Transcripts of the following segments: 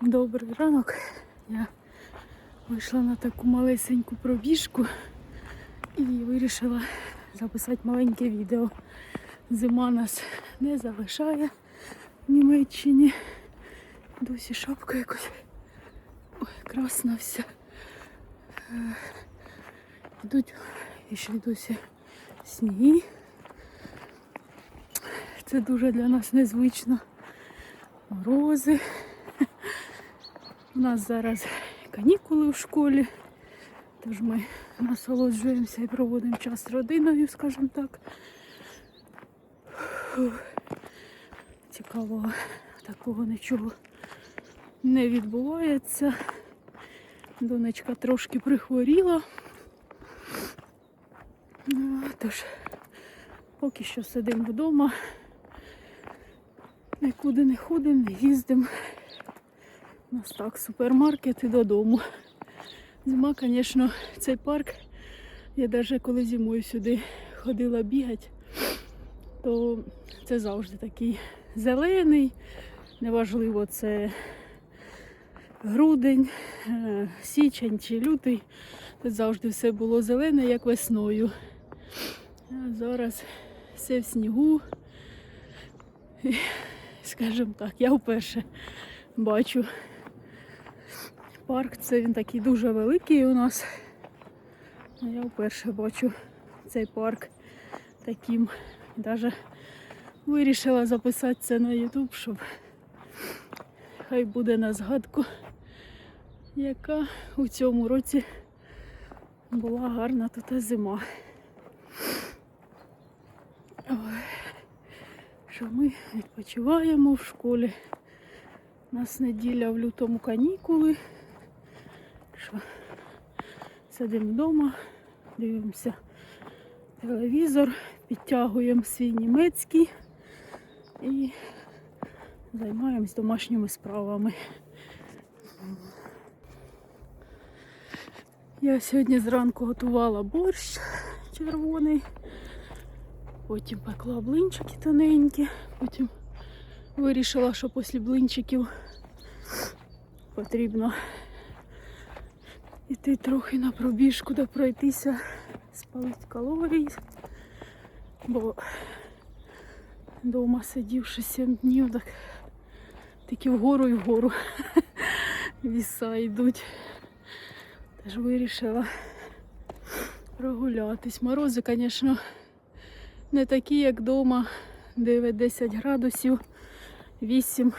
Добрий ранок. Я вийшла на таку малесеньку пробіжку і вирішила записати маленьке відео. Зима нас не залишає в Німеччині. Досі шапка якось. Ой, красна вся. Е, Йдуть ще досі сніги. Це дуже для нас незвично. Морози. У нас зараз канікули в школі, тож ми насолоджуємося і проводимо час з родиною, скажімо так. Фух. Цікавого такого нічого не відбувається. Донечка трошки прихворіла. Ну, Тож поки що сидимо вдома, нікуди не ходимо, не їздимо. У нас так, супермаркет і додому. Зима, звісно, цей парк. Я навіть коли зимою сюди ходила бігати, то це завжди такий зелений. Неважливо, це грудень, е, січень чи лютий. Тут завжди все було зелене, як весною. А зараз все в снігу. І, Скажімо так, я вперше бачу парк. Це він такий дуже великий у нас. Я вперше бачу цей парк таким. Навіть вирішила записати це на YouTube, щоб хай буде на згадку, яка у цьому році була гарна тут зима. Що ми відпочиваємо в школі. У нас неділя в лютому канікули. Що сидимо вдома, дивимося телевізор, підтягуємо свій німецький і займаємось домашніми справами. Я сьогодні зранку готувала борщ червоний, потім пекла блинчики тоненькі, потім вирішила, що після блинчиків потрібно йти трохи на пробіжку, де пройтися, спалити калорії, бо вдома сидівши 7 днів, так тільки вгору і вгору віса йдуть. Теж вирішила прогулятись. Морози, звісно, не такі, як вдома, 9-10 градусів, 8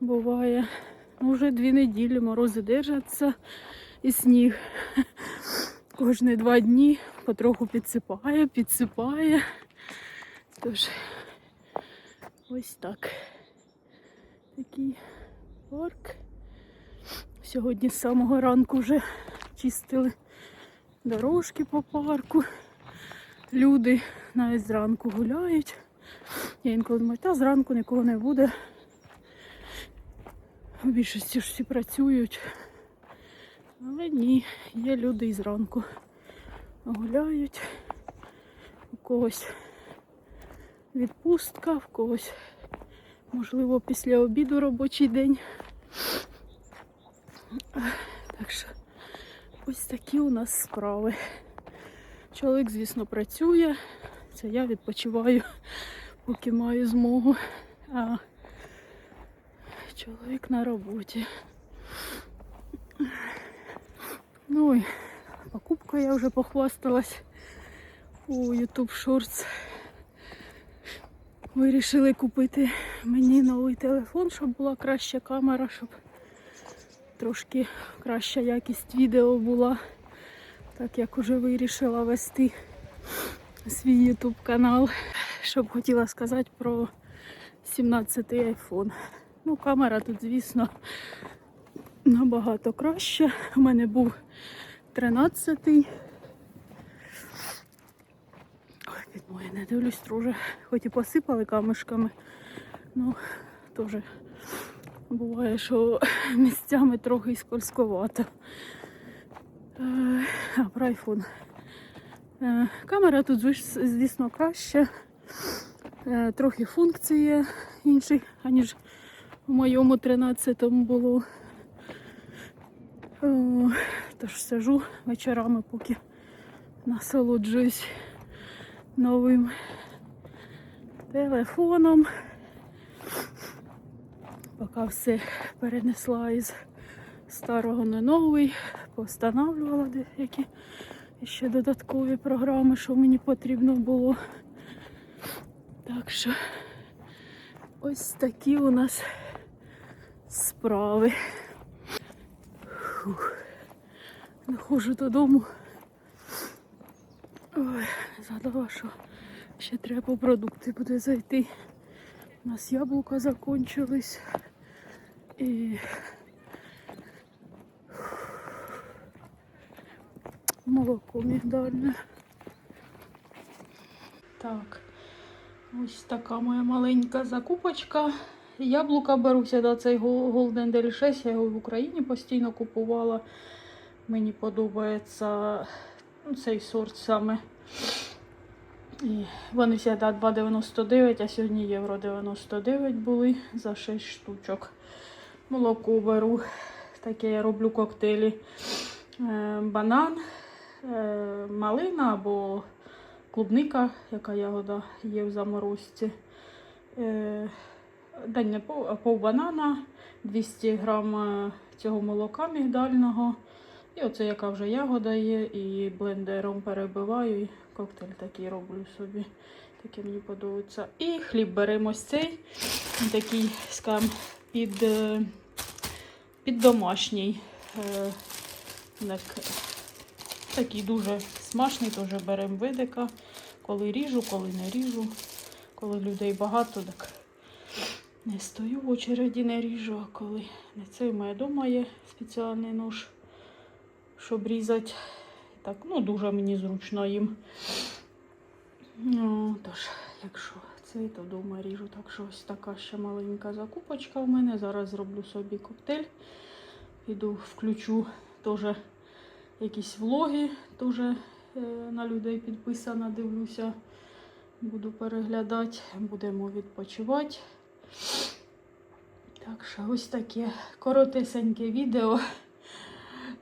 буває. Вже дві неділі морози держаться і сніг. Кожні два дні потроху підсипає, підсипає. Тож ось так. Такий парк. Сьогодні з самого ранку вже чистили дорожки по парку. Люди навіть зранку гуляють. Я інколи думаю, та зранку нікого не буде. В більшості ж всі працюють. Але ні, є люди і зранку гуляють. У когось відпустка, в когось, можливо, після обіду робочий день. Так що ось такі у нас справи. Чоловік, звісно, працює. Це я відпочиваю, поки маю змогу. А чоловік на роботі. Ну і покупка я вже похвасталась у YouTube Shorts. Вирішили купити мені новий телефон, щоб була краща камера, щоб трошки краща якість відео була. Так як уже вирішила вести свій YouTube канал, щоб хотіла сказати про 17-й iPhone. Ну, камера тут, звісно, набагато краще. У мене був 13-й. Ой, не дивлюсь, дуже, хоч і посипали камешками, ну теж буває, що місцями трохи й скользковато. Е, А про айфон. Е, Камера тут, звісно, краща. Е, Трохи функції інші, аніж У моєму 13-му було. О, тож сижу вечорами, поки насолоджуюсь новим телефоном. Поки все перенесла із старого на новий, постановлювала деякі ще додаткові програми, що мені потрібно було. Так що ось такі у нас справи. Фух. Доходжу додому. Ой, згадала, що ще треба продукти буде зайти. У нас яблука закончились. І молоко мігдальне. Так, ось така моя маленька закупочка. Яблука беруся до цей Golden Delicious, я його в Україні постійно купувала. Мені подобається ну, цей сорт саме. І вони завжди 2,99, а сьогодні євро 99 були за 6 штучок. Молоко беру. Таке я роблю коктейлі. Е, банан, е, малина або клубника, яка ягода є в заморозці. Е, пов, банана, 200 грам е, цього молока мігдального. І оце яка вже ягода є, і блендером перебиваю, і коктейль такий роблю собі. Таке мені подобається. І хліб беремо ось цей. Такий, скажімо, під, е, під домашній. Е, так, такий дуже смачний, теж беремо видика. Коли ріжу, коли не ріжу. Коли людей багато, так не стою в очереді, не ріжу, а коли не це в мене вдома є спеціальний нож, щоб різати. Так, ну дуже мені зручно їм. Ну, тож, якщо це, то вдома ріжу. Так що ось така ще маленька закупочка в мене. Зараз зроблю собі коктейль. Піду, включу теж якісь влоги, теж е, на людей підписана, дивлюся. Буду переглядати, будемо відпочивати. Так що ось таке коротесеньке відео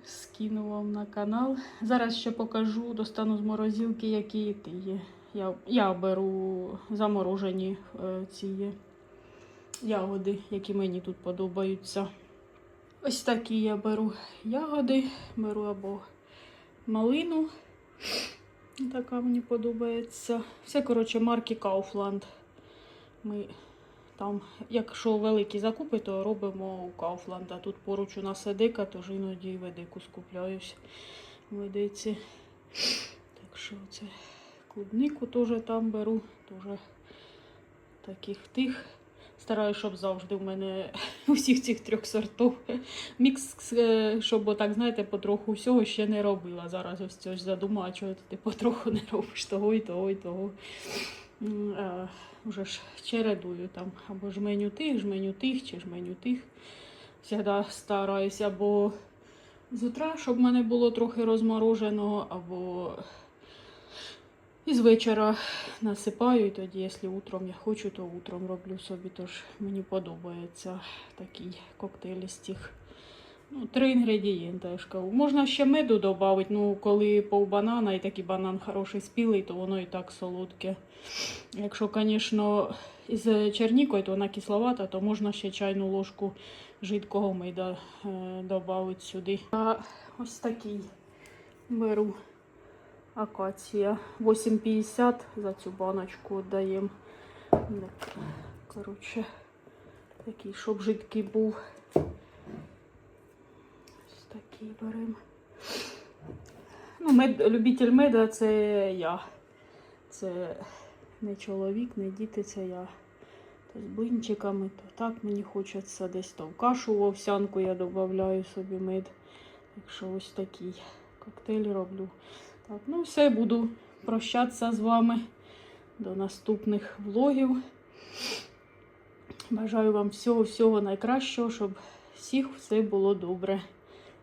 скину вам на канал. Зараз ще покажу, достану з морозилки, які ти є. Я, я беру заморожені е, ці ягоди, які мені тут подобаються. Ось такі я беру ягоди, беру або малину. Така мені подобається. Все, коротше, марки Kaufland. Ми там, якщо великі закупи, то робимо у Kaufland. А тут поруч у нас едика, тож іноді ведику скупляюсь в ведиці. Так що це клубнику теж там беру, теж таких тих. Стараюсь, щоб завжди в мене усіх цих трьох сортів мікс, е, щоб отак, знаєте, потроху всього ще не робила. Зараз ось цього задумала, чого ти потроху не робиш того і того і того. М, Вже ж чередую там або жменю тих, жменю тих, чи жменю тих. Завжди стараюся або з утра, щоб в мене було трохи розмороженого, або із вечора насипаю, і тоді, якщо утром я хочу, то утром роблю собі. Тож мені подобається такий коктейль з тих. Ну, три інгредієнти, я. Можна ще меду додати, ну коли пов банана і такий банан хороший спілий, то воно і так солодке. Якщо, звісно, із чернікою, то вона кисловата, то можна ще чайну ложку жидкого меда е, додати сюди. А ось такий беру акація. 8,50 за цю баночку даємо. Коротше, такий, щоб жидкий був. Такий беремо. Ну, мед, любитель меда це я. Це не чоловік, не діти, це я. То з блинчиками, то так мені хочеться десь в кашу в овсянку я додаю собі мед. Так що ось такий коктейль роблю. Так, ну все, буду прощатися з вами до наступних влогів. Бажаю вам всього-всього найкращого, щоб всіх все було добре.